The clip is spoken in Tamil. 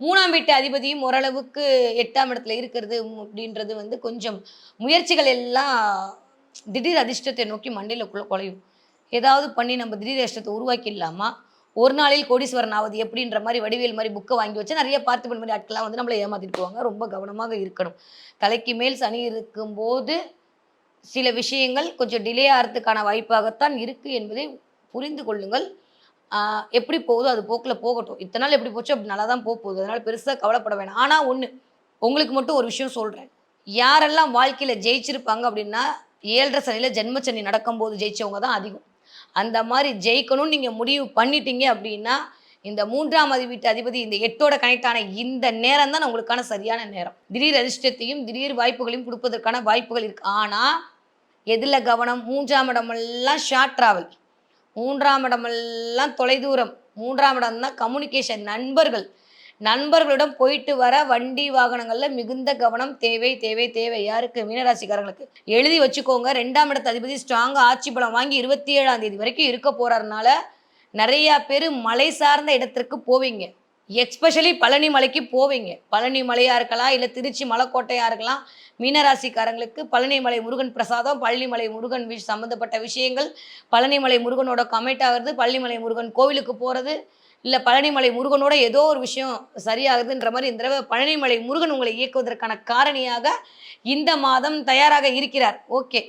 மூணாம் வீட்டு அதிபதியும் ஓரளவுக்கு எட்டாம் இடத்துல இருக்கிறது அப்படின்றது வந்து கொஞ்சம் முயற்சிகள் எல்லாம் திடீர் அதிர்ஷ்டத்தை நோக்கி மண்டையில் குலையும். ஏதாவது பண்ணி நம்ம திடீர் அதிர்ஷ்டத்தை உருவாக்கிடலாமா? ஒரு நாளில் கோடீஸ்வரன் ஆவது எப்படின்ற மாதிரி வடிவேல் மாதிரி புக்கை வாங்கி வச்சு நிறைய பார்த்து மாதிரி ஆட்கள்லாம் வந்து நம்மளை ஏமாத்திட்டு போவாங்க. ரொம்ப கவனமாக இருக்கணும். தலைக்கு மேல் சனி இருக்கும்போது சில விஷயங்கள் கொஞ்சம் டிலே ஆகிறதுக்கான வாய்ப்பாகத்தான் இருக்குது என்பதை புரிந்து கொள்ளுங்கள். எப்படி போகுதோ அது போக்கில் போகட்டும். இத்தனை நாள் எப்படி போச்சோ அப்படி நல்லா தான் போக போகுது. அதனால் பெருசாக கவலைப்பட வேணாம். ஆனால் ஒன்று உங்களுக்கு மட்டும் ஒரு விஷயம் சொல்கிறேன் யாரெல்லாம் வாழ்க்கையில் ஜெயிச்சிருப்பாங்க அப்படின்னா ஏழரை சனியில் ஜென்மச்சனி நடக்கும்போது ஜெயிச்சவங்க தான் அதிகம். அந்த மாதிரி ஜெயிக்கணும்னு நீங்கள் முடிவு பண்ணிட்டீங்க அப்படின்னா இந்த மூன்றாம் அதி வீட்டு அதிபதி இந்த எட்டோட கனெக்ட் ஆன இந்த நேரம் தான் உங்களுக்கான சரியான நேரம். திடீர் அதிர்ஷ்டத்தையும் திடீர் வாய்ப்புகளையும் கொடுப்பதற்கான வாய்ப்புகள் இருக்கு. ஆனால் எதில் கவனம்? மூன்றாம் இடமெல்லாம் ஷார்ட் ட்ராவல் மூன்றாம் இடமெல்லாம் தொலைதூரம். மூன்றாம் இடம் தான் கம்யூனிகேஷன் நண்பர்கள். நண்பர்களிடம் போயிட்டு வர வண்டி வாகனங்களில் மிகுந்த கவனம் தேவை தேவை தேவை. யாருக்கு? மீனராசிக்காரங்களுக்கு எழுதி வச்சுக்கோங்க. ரெண்டாம் இடத்து அதிபதி ஸ்ட்ராங்காக ஆட்சி பலம் வாங்கி இருபத்தி ஏழாம் தேதி வரைக்கும் இருக்க போறதுனால நிறையா பேர் மலை சார்ந்த இடத்திற்கு போவீங்க. எக்ஸ்பெஷலி பழனி மலைக்கு போவீங்க. பழனி மலையாக இருக்கலாம் இல்லை திருச்சி மலைக்கோட்டையாக இருக்கலாம். மீனராசிக்காரங்களுக்கு பழனிமலை முருகன் பிரசாதம் பழனிமலை முருகன் விஷ் சம்மந்தப்பட்ட விஷயங்கள். பழனிமலை முருகனோட கமெண்ட் ஆகிறது பழனிமலை முருகன் கோவிலுக்கு போகிறது இல்லை பழனிமலை முருகனோட ஏதோ ஒரு விஷயம் சரியாகுதுன்ற மாதிரி இந்த தடவை பழனிமலை முருகன் உங்களை இயக்குவதற்கான காரணியாக இந்த மாதம் தயாராக இருக்கிறார். ஓகே